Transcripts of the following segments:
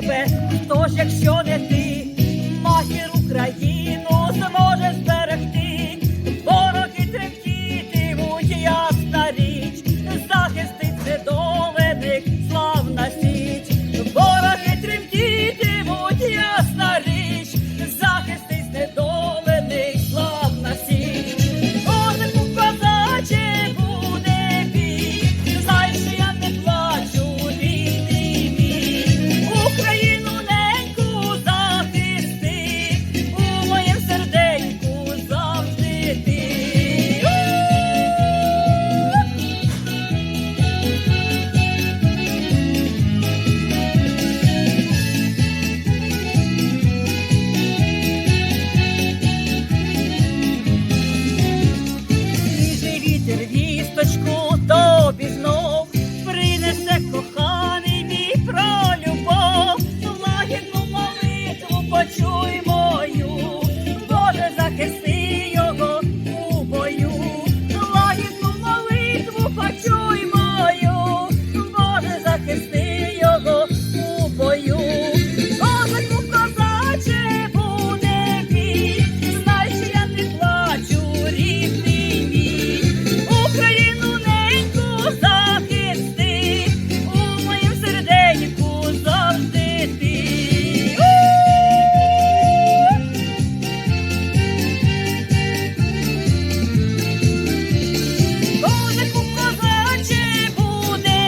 тебе, тож якщо не ти.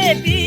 de ti.